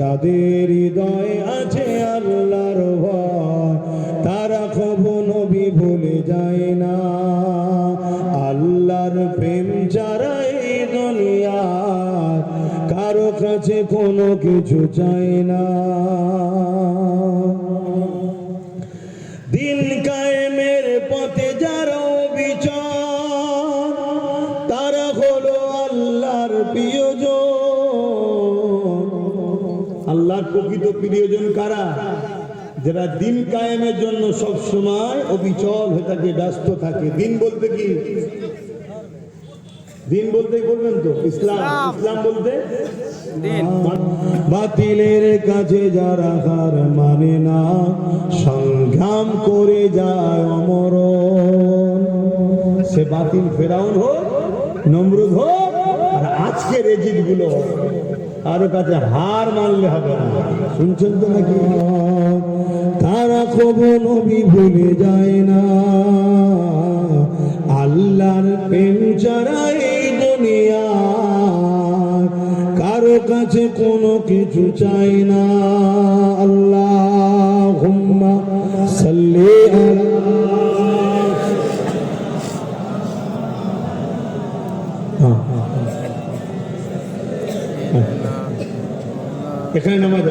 যাদের হৃদয় আছে আল্লাহর ভয়, তারা কবু নবী ভুলে যায় না। আল্লাহর প্রেম যারা এই দুনিয়া কারও কাছে কোনো কিছু চায় না। দিন কায়েমের পথে যারা বিচার তারা হলো আল্লাহর প্রিয়জন আল্লাহর প্রকৃত প্রিয়জন কারা? যারা দিন কায়েমের জন্য সব সময় অবিচল হয়ে থাকে ব্যস্ত থাকে। দিন বলতে কি? দিন বলতে বলবেন তো? ইসলাম। ইসলাম। বলতে? বাতিলের কাছে যারা হার মানে না সংগ্রাম করে যায় অমর সে বাতিল ফেরাউন হোক নমরুদ হোক আর আজকের এজিদগুলো কারও কাছে হার মানলে হবে না। শুনছেন তো নাকি? তারা কবু নবী ভুলে যায় না। আল্লাহর প্রেম ছাড়া কারও কাছে কোনো কিছু চাই না। আল্লাহ এখানে নামাজ